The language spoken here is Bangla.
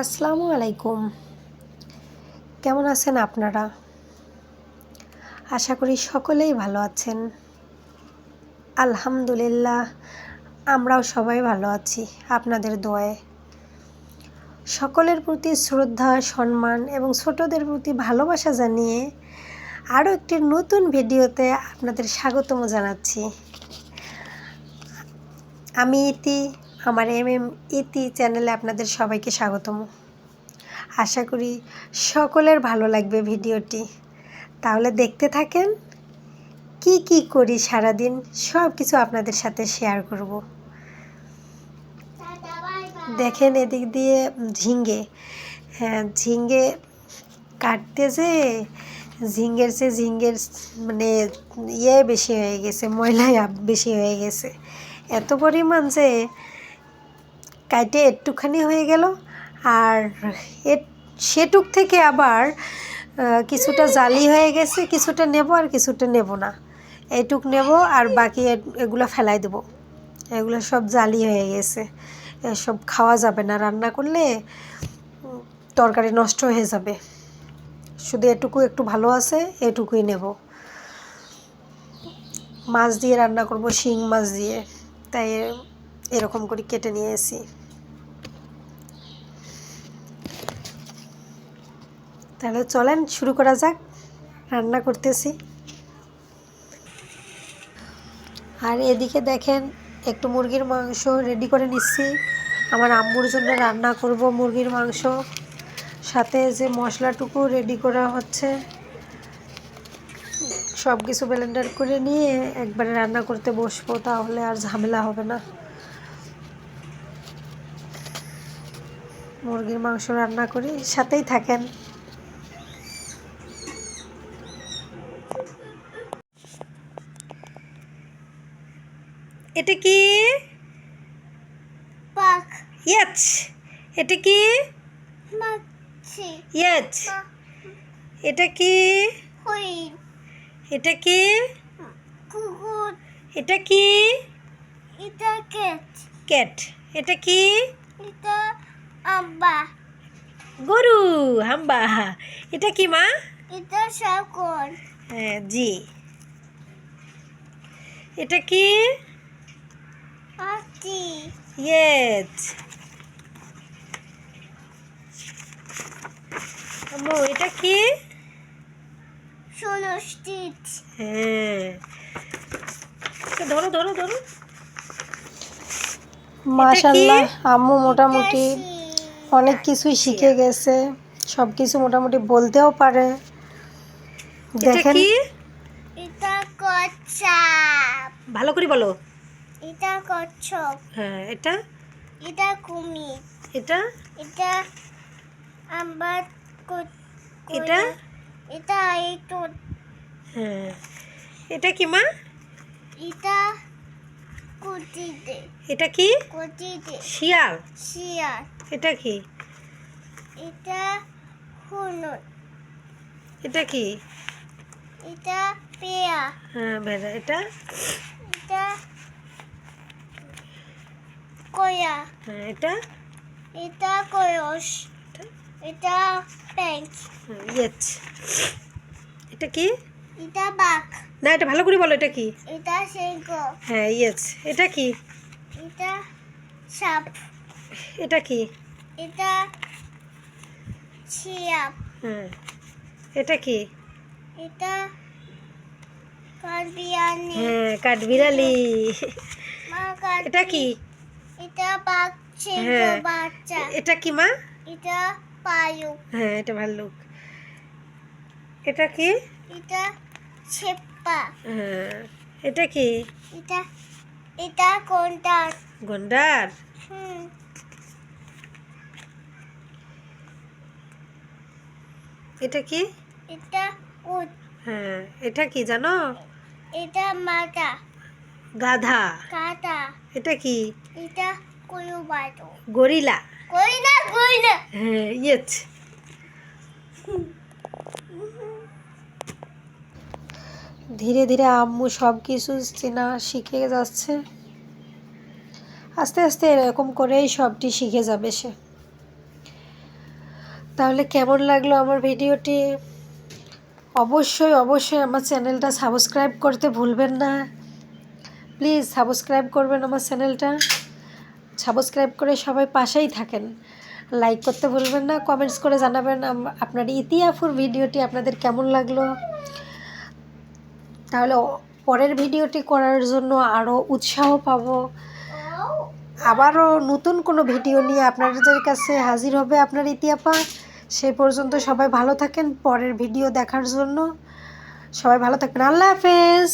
আসসালামু আলাইকুম। কেমন আছেন আপনারা? আশা করি সকলেই ভালো আছেন। আলহামদুলিল্লাহ, আমরাও সবাই ভালো আছি আপনাদের দোয়ায়। সকলের প্রতি শ্রদ্ধা, সম্মান এবং ছোটদের প্রতি ভালোবাসা জানিয়ে আরও একটি নতুন ভিডিওতে আপনাদের স্বাগতম জানাচ্ছি। আমি ইতি আমার এম এম ইতি চ্যানেলে আপনাদের সবাইকে স্বাগতম। আশা করি সকলের ভালো লাগবে ভিডিওটি। তাহলে দেখতে থাকেন কি কি করি সারাদিন সব কিছু আপনাদের সাথে শেয়ার করব। দেখেন এদিক দিয়ে ঝিঙ্গে। হ্যাঁ ঝিঙ্গে কাটতে যে ঝিঙ্গের সে ঝিঙ্গের মানে ইয়ে বেশি হয়ে গেছে, ময়লা বেশি হয়ে গেছে। এত পরিমাণ যে কাইটে একটুখানি হয়ে গেল। আর সেটুক থেকে আবার কিছুটা জালি হয়ে গেছে, কিছুটা নেব আর কিছুটা নেব না। এইটুক নেব আর বাকি এগুলো ফেলাই দেবো। এগুলো সব জালি হয়ে গেছে। এসব খাওয়া যাবে না। রান্না করলে তরকারি নষ্ট হয়ে যাবে। শুধু এটুকু একটু ভালো আছে, এটুকুই নেব। মাছ দিয়ে রান্না করব, শিং মাছ দিয়ে। তাই এরকম করে কেটে নিয়ে এসি। তাহলে চলেন, শুরু করা যাক। রান্না করতেছি। আর এদিকে দেখেন, একটু মুরগির মাংস রেডি করে নিচ্ছি। আমার আম্মুর জন্য রান্না করব মুরগির মাংস। সাথে যে মশলাটুকু রেডি করা হচ্ছে সব কিছু ব্লেন্ডার করে নিয়ে একবারে রান্না করতে বসবো, তাহলে আর ঝামেলা হবে না। মুরগির মাংস রান্না করি সাথেই থাকেন। এটা কি? পাক। ইয়েচ। এটা কি? মাছি। ইয়েচ। এটা কি? হই এটা কি? কুকুর। এটা কি? এটা ক্যাট। ক্যাট। এটা কি? এটা আব্বা গরু হাম্বা। এটা কি মা? এটা শাকর হ্যাঁ জি। এটা কি? হাতি ইয়েচ আম্মু এটা কি? সোনস্টিট হ্যাঁ। তো ধরো ধরো ধরো। মাশাল্লাহ আম্মু মোটামুটি অনেক কিছুই শিখে গেছে সব কিছু মোটামুটি বলতেও পারে। দেখেন। এটা কচ্ছা ভালো করে বলো। এটা কচ্ছপ। হ্যাঁ এটা? এটা কুমির। এটা? এটা আবার এটা? এটা একটু হ্যাঁ। এটা কি মা? এটা এটা কি? শিয়াল? শিয়াল। এটা কি? এটা হলুদ এটা কি? এটা পেয়া। হ্যাঁ ভেড়া। এটা? এটা কয়া। হ্যাঁ এটা? এটা কয়স। এটা? প্যান্ট। হ্যাঁ, এটা কি? এটা বাঘ। না এটা ভালো করে বলো এটা কি? এটা সিংহ। হ্যাঁ ইয়েচ এটা কি? এটা সাপ। এটা কি? এটা শিয়াপ হ্যাঁ এটা কি? এটা কালবিয়ানি হ্যাঁ কাঠবিড়ালি। এটা কি? এটা হ্যাঁ। বাচ্চা। এটা কি মা? এটা পায়ু হ্যাঁ এটা ভাল্লুক। এটা কি? এটা ছেপ্পা হ্যাঁ এটা কি? এটা এটা কোনটা গন্ডার? হুম। এটা কি? এটা উট। হ্যাঁ এটা কি জানো? এটা মাটা গাধা। কাটা এটা কি? এটা কোয়ো বাটো গরিলা। কই না হ্যাঁ ইয়েছ। ধীরে ধীরে আম্মু সব কিছু চেনা শিখে যাচ্ছে। আস্তে আস্তে এরকম করেই সবটি শিখে যাবে সে। তাহলে কেমন লাগল আমার ভিডিওটি? অবশ্যই অবশ্যই আমার চ্যানেলটা সাবস্ক্রাইব করতে ভুলবেন না। প্লিজ সাবস্ক্রাইব করবেন আমার চ্যানেলটা। সাবস্ক্রাইব করে সবাই পাশেই থাকেন। লাইক করতে ভুলবেন না, কমেন্টস করে জানাবেন আপনার ইতিহাফুর ভিডিওটি আপনাদের কেমন লাগল? তাহলে পরের ভিডিওটি করার জন্য আরও উৎসাহ পাব। আবারও নতুন কোনো ভিডিও নিয়ে আপনাদের কাছে হাজির হবে আপনার ইতিহাপা সেই পর্যন্ত সবাই ভালো থাকেন, পরের ভিডিও দেখার জন্য। সবাই ভালো থাকবেন। আল্লাহ হাফেজ।